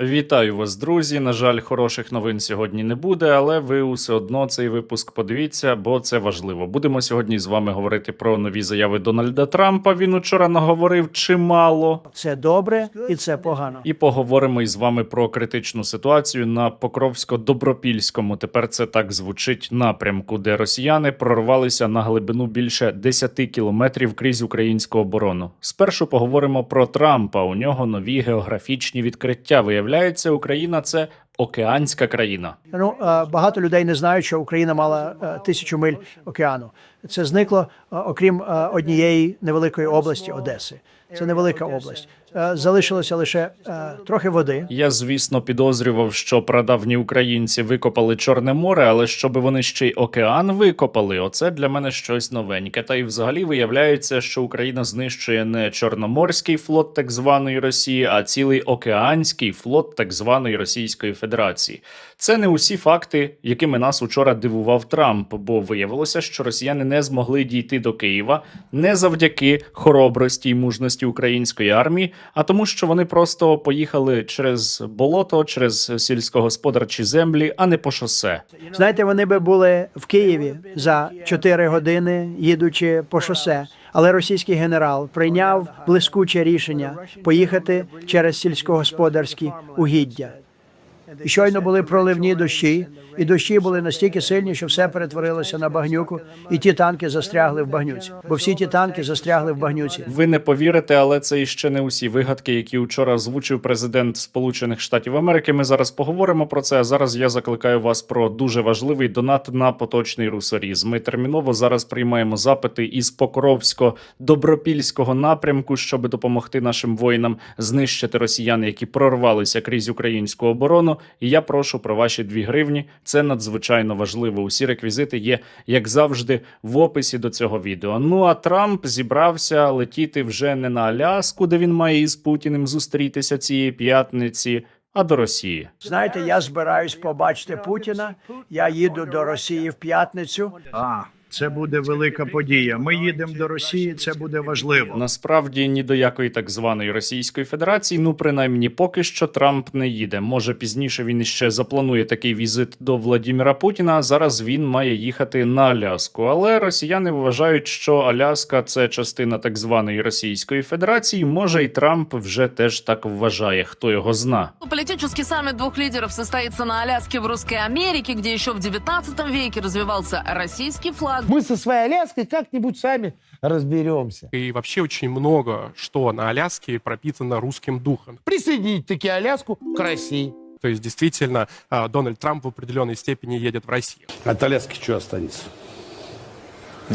Вітаю вас, друзі. На жаль, хороших новин сьогодні не буде, але ви усе одно цей випуск подивіться, бо це важливо. Будемо сьогодні з вами говорити про нові заяви Дональда Трампа. Він учора наговорив чимало. Це добре і це погано. І поговоримо із вами про критичну ситуацію на Покровсько-Добропільському. Тепер це так звучить напрямку, де росіяни прорвалися на глибину більше 10 кілометрів крізь українську оборону. Спершу поговоримо про Трампа. У нього нові географічні відкриття. Виявляється, Україна це океанська країна. Ну е, багато людей не знають, що Україна мала е, тисячу миль океану. Це зникло е, окрім однієї невеликої області Одеси. Це невелика область. Е, Залишилося лише е, трохи води. Я, звісно, підозрював, що прадавні українці викопали Чорне море, але щоб вони ще й океан викопали, оце для мене щось новеньке. Та й взагалі виявляється, що Україна знищує не Чорноморський флот так званої Росії, а цілий океанський флот так званої Російської Федерації. Це не усі факти, якими нас учора дивував Трамп, бо виявилося, що росіяни не змогли дійти до Києва не завдяки хоробрості й мужності української армії, а тому, що вони просто поїхали через болото, через сільськогосподарчі землі, а не по шосе. Знаєте, вони би були в Києві за 4 години, їдучи по шосе. Але російський генерал прийняв блискуче рішення поїхати через сільськогосподарські угіддя. І щойно були проливні дощі, і дощі були настільки сильні, що все перетворилося на багнюку, і ті танки застрягли в багнюці. Бо всі ті танки застрягли в багнюці. Ви не повірите, але це іще не усі вигадки, які вчора озвучив президент Сполучених Штатів Америки. Ми зараз поговоримо про це. А зараз я закликаю вас про дуже важливий донат на поточний русоріз. Ми терміново зараз приймаємо запити із Покровсько-Добропільського напрямку, щоб допомогти нашим воїнам знищити росіян, які прорвалися крізь українську оборону. І я прошу про ваші дві гривні. Це надзвичайно важливо. Усі реквізити є, як завжди, в описі до цього відео. Ну а Трамп зібрався летіти вже не на Аляску, де він має із Путіним зустрітися цієї п'ятниці, а до Росії. Знаєте, я збираюсь побачити Путіна. Я їду до Росії в п'ятницю. А, це буде велика подія. Ми їдемо до Росії. Це буде важливо. Насправді ні до якої так званої Російської Федерації, ну принаймні поки що Трамп не їде. Може пізніше він іще запланує такий візит до Владіміра Путіна. а Зараз він має їхати на Аляску. Але росіяни вважають, що Аляска це частина так званої Російської Федерації. Може, і Трамп вже теж так вважає. Хто його зна. Политический саммит двух лидеров состоится на Аляске в Русской Америке, где еще в 19 веке развивался российский флаг. Мы со своей Аляской как-нибудь сами разберемся. И вообще очень много что на Аляске пропитано русским духом. Присоединить таки Аляску к России. То есть действительно Дональд Трамп в определенной степени едет в Россию. От Аляски что останется?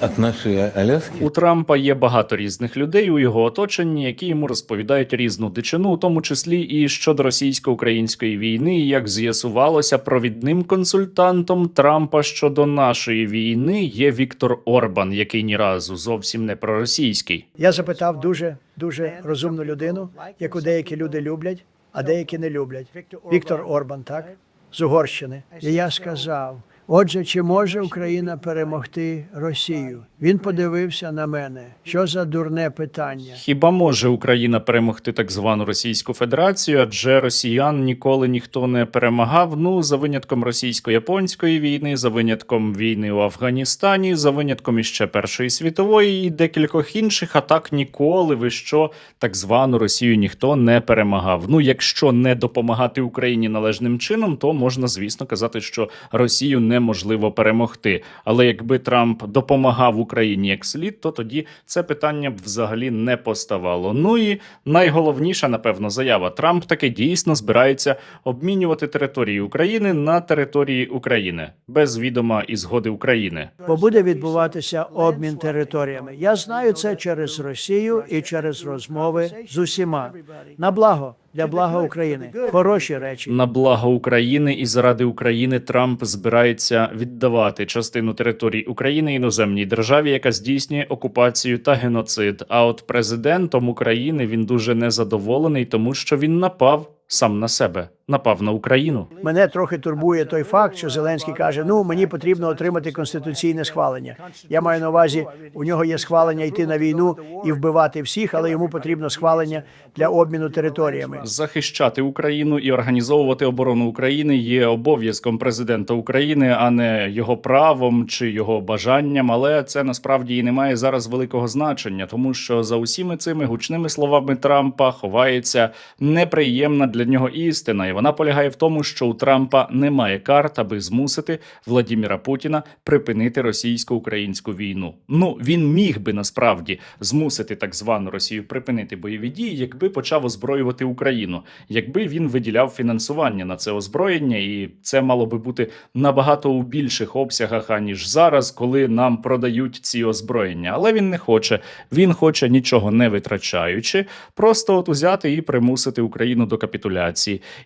От нашей Аляски? У Трампа є багато різних людей у його оточенні, які йому розповідають різну дичину, у тому числі і щодо російсько-української війни. І як з'ясувалося, провідним консультантом Трампа щодо нашої війни є Віктор Орбан, який ні разу зовсім не проросійський. Я запитав дуже дуже розумну людину, яку деякі люди люблять, а деякі не люблять. Віктор Орбан, так з Угорщини. І я сказав: отже, чи може Україна перемогти Росію? Він подивився на мене. Що за дурне питання? Хіба може Україна перемогти так звану Російську Федерацію? Адже росіян ніколи ніхто не перемагав. Ну за винятком російсько-японської війни, за винятком війни у Афганістані, за винятком іще Першої світової і декількох інших. А так ніколи ви що так звану Росію ніхто не перемагав. Ну якщо не допомагати Україні належним чином, то можна звісно казати, що Росію неможливо перемогти. Але якби Трамп допомагав Україні як слід, то тоді це питання б взагалі не поставало. Ну і найголовніша, напевно, заява Трамп таки дійсно збирається обмінювати території України на території України без відома і згоди України. Бо буде відбуватися обмін територіями. Я знаю це через Росію і через розмови з усіма на благо для блага України. Хороші речі. На благо України і заради України Трамп збирається віддавати частину територій України іноземній державі, яка здійснює окупацію та геноцид. А от президентом України він дуже незадоволений, тому що він напав сам на себе. напав на Україну. Мене трохи турбує той факт, що Зеленський каже: ну мені потрібно отримати конституційне схвалення. Я маю на увазі, у нього є схвалення йти на війну і вбивати всіх, але йому потрібно схвалення для обміну територіями. Захищати Україну і організовувати оборону України є обов'язком президента України, а не його правом чи його бажанням. Але це насправді і не має зараз великого значення, тому що за усіми цими гучними словами Трампа ховається неприємна для нього істина, і вона полягає в тому, що у Трампа немає карт, аби змусити Владіміра Путіна припинити російсько-українську війну. Ну він міг би насправді змусити так звану Росію припинити бойові дії, якби почав озброювати Україну, якби він виділяв фінансування на це озброєння, і це мало би бути набагато у більших обсягах аніж зараз, коли нам продають ці озброєння. Але він не хоче. Він хоче нічого не витрачаючи, просто от узяти і примусити Україну до капітуляції.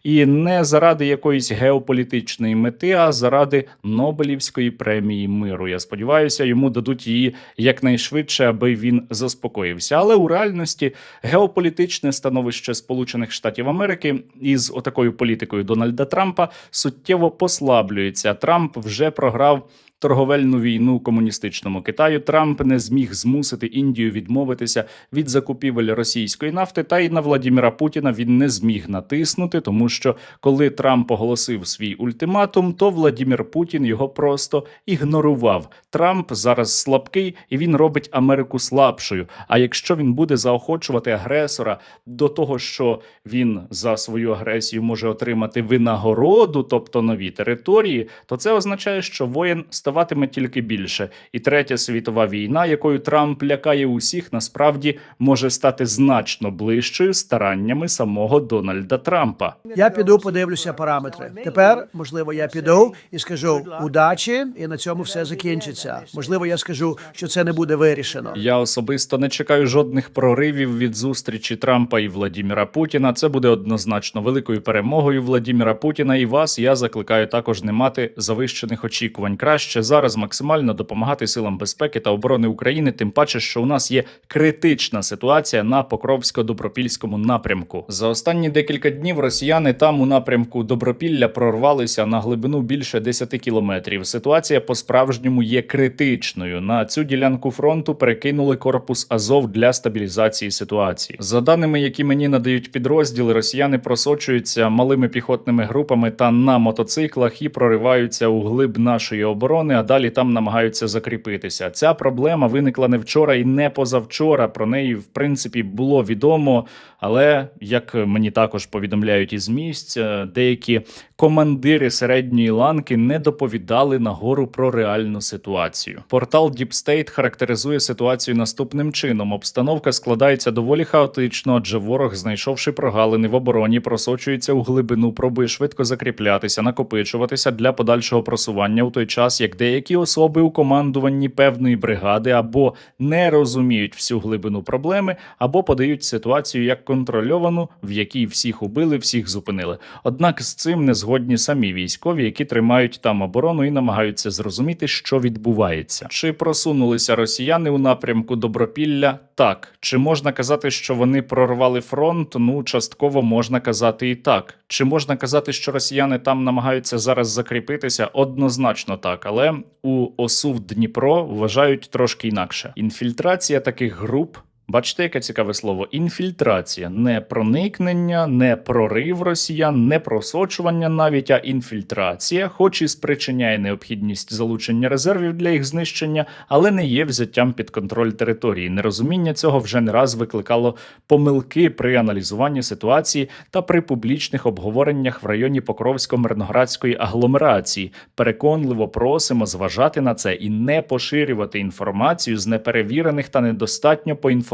І не заради якоїсь геополітичної мети, а заради Нобелівської премії миру. Я сподіваюся, йому дадуть її якнайшвидше, аби він заспокоївся. Але у реальності геополітичне становище Сполучених Штатів Америки із отакою політикою Дональда Трампа суттєво послаблюється. Трамп вже програв. Торговельну війну комуністичному Китаю Трамп не зміг змусити Індію відмовитися від закупівель російської нафти, та й на Владіміра Путіна він не зміг натиснути, тому що коли Трамп оголосив свій ультиматум, то Владімір Путін його просто ігнорував. Трамп зараз слабкий і він робить Америку слабшою. А якщо він буде заохочувати агресора до того, що він за свою агресію може отримати винагороду, тобто нові території, то це означає, що воєн ставатиме тільки більше. І третя світова війна, якою Трамп лякає усіх, насправді може стати значно ближчою стараннями самого Дональда Трампа. Я піду, подивлюся параметри. Тепер, можливо, я піду і скажу удачі, і на цьому все закінчиться. Можливо, я скажу, що це не буде вирішено. Я особисто не чекаю жодних проривів від зустрічі Трампа і Владіміра Путіна. Це буде однозначно великою перемогою Владіміра Путіна. І вас я закликаю також не мати завищених очікувань. Краще зараз максимально допомагати силам безпеки та оборони України. Тим паче, що у нас є критична ситуація на Покровсько-Добропільському напрямку. За останні декілька днів росіяни там у напрямку Добропілля прорвалися на глибину більше 10 кілометрів. Ситуація по справжньому є критичною. На цю ділянку фронту перекинули корпус Азов для стабілізації ситуації. За даними, які мені надають підрозділи, росіяни просочуються малими піхотними групами та на мотоциклах і прориваються у глиб нашої оборони, а далі там намагаються закріпитися. Ця проблема виникла не вчора і не позавчора. Про неї, в принципі, було відомо. Але як мені також повідомляють із місць, е, деякі командири середньої ланки не доповідали нагору про реальну ситуацію. Портал Deep State характеризує ситуацію наступним чином: обстановка складається доволі хаотично, адже ворог, знайшовши прогалини в обороні, просочується у глибину, пробує швидко закріплятися, накопичуватися для подальшого просування у той час, як деякі особи у командуванні певної бригади або не розуміють всю глибину проблеми, або подають ситуацію як контрольовану, в якій всіх убили, всіх зупинили. Однак з цим не згодні самі військові, які тримають там оборону і намагаються зрозуміти, що відбувається. Чи просунулися росіяни у напрямку Добропілля? Так. Чи можна казати, що вони прорвали фронт? Ну, частково можна казати і так. Чи можна казати, що росіяни там намагаються зараз закріпитися? Однозначно так, але у ОСУ в Дніпро вважають трошки інакше. Інфільтрація таких груп. Бачите, яке цікаве слово? Інфільтрація, не проникнення, не прорив росіян, не просочування навіть, а інфільтрація, хоч і спричиняє необхідність залучення резервів для їх знищення, але не є взяттям під контроль території. Нерозуміння цього вже не раз викликало помилки при аналізуванні ситуації та при публічних обговореннях в районі Покровсько-Мирноградської агломерації. Переконливо просимо зважати на це і не поширювати інформацію з неперевірених та недостатньо поінформованих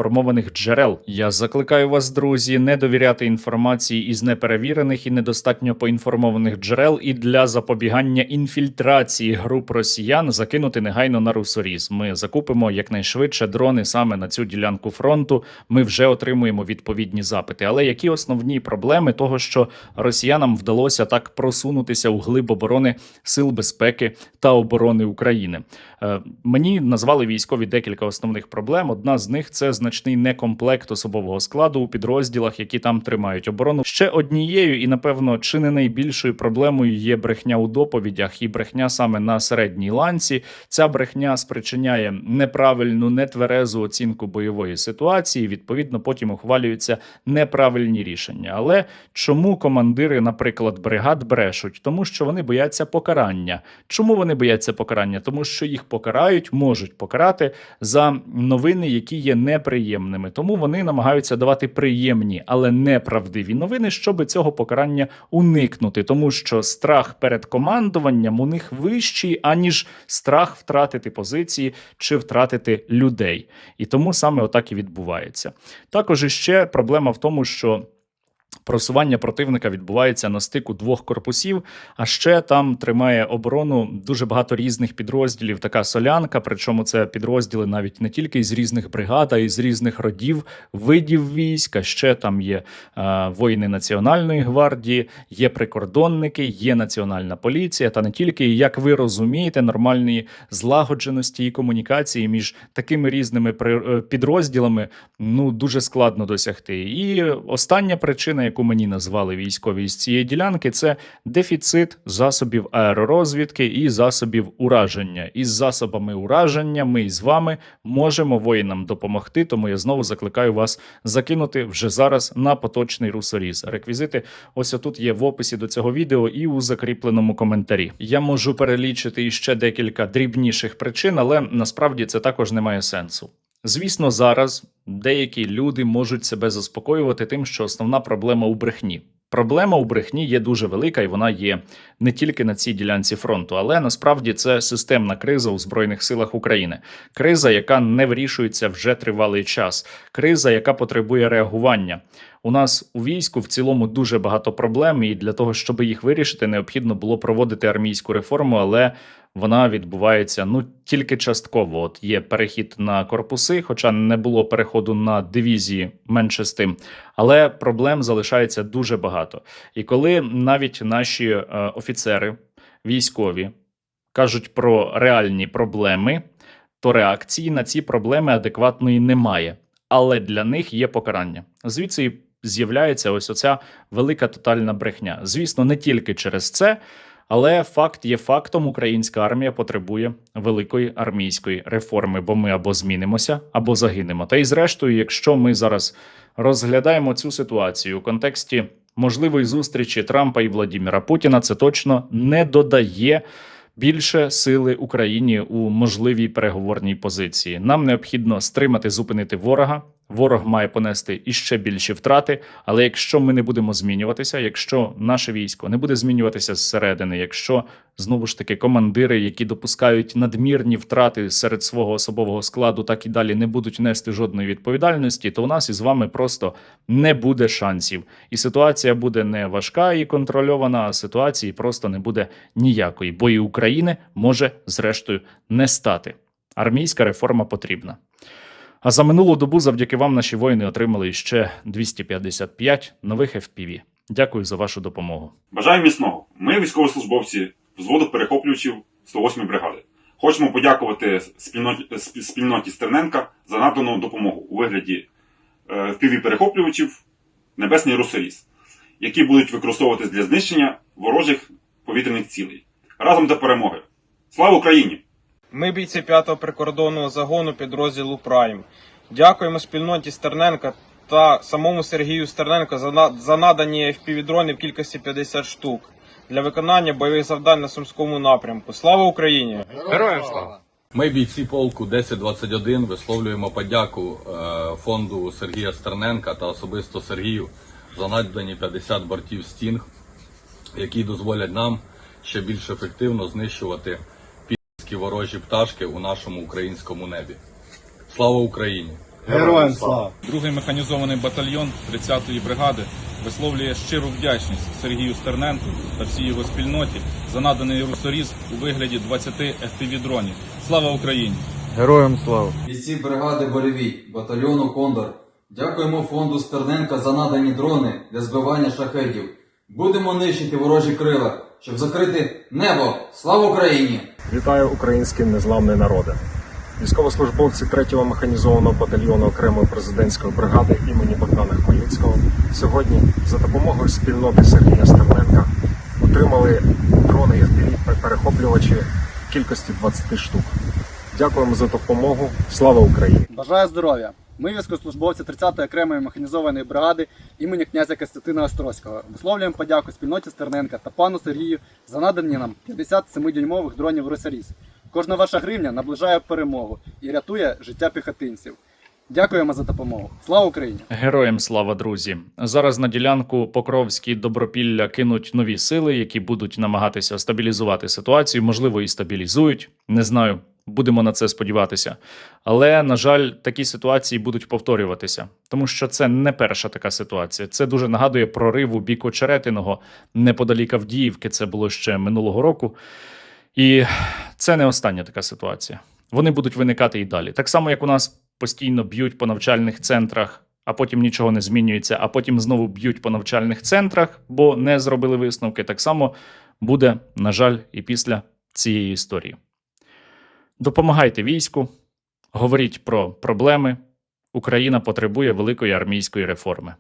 джерел. Я закликаю вас, друзі, не довіряти інформації із неперевірених і недостатньо поінформованих джерел, і для запобігання інфільтрації груп росіян закинути негайно на русоріз. Ми закупимо якнайшвидше дрони саме на цю ділянку фронту. Ми вже отримуємо відповідні запити. Але які основні проблеми того, що росіянам вдалося так просунутися у глиб оборони сил безпеки та оборони України? Е, Мені назвали військові декілька основних проблем. Одна з них це значна значний некомплект особового складу у підрозділах, які там тримають оборону. Ще однією і, напевно, чи не найбільшою проблемою є брехня у доповідях і брехня саме на середній ланці. Ця брехня спричиняє неправильну, нетверезу оцінку бойової ситуації. Відповідно, потім ухвалюються неправильні рішення. Але чому командири, наприклад, бригад брешуть? Тому що вони бояться покарання. Чому вони бояться покарання? Тому що їх покарають, можуть покарати за новини, які є неприємними. Тому вони намагаються давати приємні, але неправдиві новини, щоб цього покарання уникнути, тому що страх перед командуванням у них вищий, аніж страх втратити позиції чи втратити людей. І тому саме отак і відбувається. Також іще проблема в тому, що. Просування противника відбувається на стику двох корпусів, а ще там тримає оборону дуже багато різних підрозділів. Така солянка. Причому це підрозділи навіть не тільки із різних бригад, а й з різних родів, видів військ. А ще там є е, воїни Національної гвардії, є прикордонники, є національна поліція. Та не тільки як ви розумієте, нормальної злагодженості і комунікації між такими різними е, підрозділами ну дуже складно досягти. І остання причина, яку мені назвали військові з цієї ділянки, це дефіцит засобів аеророзвідки і засобів ураження. Із засобами ураження ми із вами можемо воїнам допомогти. Тому я знову закликаю вас закинути вже зараз на поточний русоріз. Реквізити ось отут є в описі до цього відео і у закріпленому коментарі. Я можу перелічити іще декілька дрібніших причин, але насправді це також не має сенсу. Звісно, зараз деякі люди можуть себе заспокоювати тим, що основна проблема у брехні. Проблема у брехні є дуже велика, і вона є не тільки на цій ділянці фронту, але насправді це системна криза у збройних силах України. Криза, яка не вирішується вже тривалий час. Криза, яка потребує реагування. У нас у війську в цілому дуже багато проблем, і для того, щоб їх вирішити, необхідно було проводити армійську реформу, але вона відбувається ну тільки частково. От є перехід на корпуси, хоча не було переходу на дивізії менше з тим. Але проблем залишається дуже багато. І коли навіть наші е, офіцери військові кажуть про реальні проблеми, то реакції на ці проблеми адекватної немає. Але для них є покарання. Звідси з'являється ось оця велика тотальна брехня. Звісно, не тільки через це. Але факт є фактом: українська армія потребує великої армійської реформи, бо ми або змінимося, або загинемо. Та й зрештою, якщо ми зараз розглядаємо цю ситуацію у контексті можливої зустрічі Трампа і Владіміра Путіна, це точно не додає більше сили Україні у можливій переговорній позиції. Нам необхідно стримати, зупинити ворога. Ворог має понести іще більші втрати. Але якщо ми не будемо змінюватися, якщо наше військо не буде змінюватися зсередини, якщо знову ж таки командири, які допускають надмірні втрати серед свого особового складу, так і далі не будуть нести жодної відповідальності, то у нас із вами просто не буде шансів. І ситуація буде не важка і контрольована, а ситуації просто не буде ніякої, бо і України може зрештою не стати. Армійська реформа потрібна. А за минулу добу завдяки вам наші воїни отримали ще 255 нових FPV. Дякую за вашу допомогу. Бажаю міцного. Ми, військовослужбовці взводу перехоплювачів 108 бригади. Хочемо подякувати спільноті, спільноті Стерненка за надану допомогу у вигляді е, перехоплювачів Небесний Русоріс, які будуть використовуватись для знищення ворожих повітряних цілей. Разом до перемоги. Слава Україні! Ми бійці 5-го прикордонного загону підрозділу Прайм. Дякуємо спільноті Стерненка та самому Сергію Стерненко за, за надані FPV-дрони в кількості 50 штук для виконання бойових завдань на Сумському напрямку. Слава Україні! Героям слава! Ми, бійці полку 1021, висловлюємо подяку е, фонду Сергія Стерненка та особисто Сергію за надані 50 бортів стінг, які дозволять нам ще більш ефективно знищувати підські ворожі пташки у нашому українському небі. Слава Україні! Героям слава! Другий механізований батальйон 30-ї бригади висловлює щиру вдячність Сергію Стерненку та всій його спільноті за наданий русоріз у вигляді 20 FPV-дронів. Слава Україні! Героям слава! Бійці бригади Боревій, батальйону Кондор. Дякуємо фонду Стерненка за надані дрони для збивання шахедів. Будемо нищити ворожі крила, щоб закрити небо. Слава Україні! Вітаю український незламний народи. Військовослужбовці 3-го механізованого батальйону окремої президентської бригади імені Богдана Хмельницького сьогодні за допомогою спільноти Сергія Стерненка отримали дрони FPV перехоплювачі в кількості 20 штук. Дякуємо за допомогу. Слава Україні! Бажаю здоров'я! Ми військовослужбовці 30-ї окремої механізованої бригади імені князя Костянтина Острозького. Висловлюємо подяку спільноті Стерненка та пану Сергію за надані нам 57-дюймових дронів «Росаріс». Кожна ваша гривня наближає перемогу і рятує життя піхотинців. Дякуємо за допомогу. Слава Україні! Героям слава, друзі! Зараз на ділянку Покровські Добропілля кинуть нові сили, які будуть намагатися стабілізувати ситуацію. Можливо, і стабілізують. Не знаю. Будемо на це сподіватися. Але, на жаль, такі ситуації будуть повторюватися, тому що це не перша така ситуація. Це дуже нагадує прорив у бік Очеретиного неподалік Авдіївки. Це було ще минулого року. І це не остання така ситуація. Вони будуть виникати і далі. Так само, як у нас постійно б'ють по навчальних центрах, а потім нічого не змінюється, а потім знову б'ють по навчальних центрах, бо не зробили висновки. Так само буде, на жаль, і після цієї історії. Допомагайте війську, говоріть про проблеми. Україна потребує великої армійської реформи.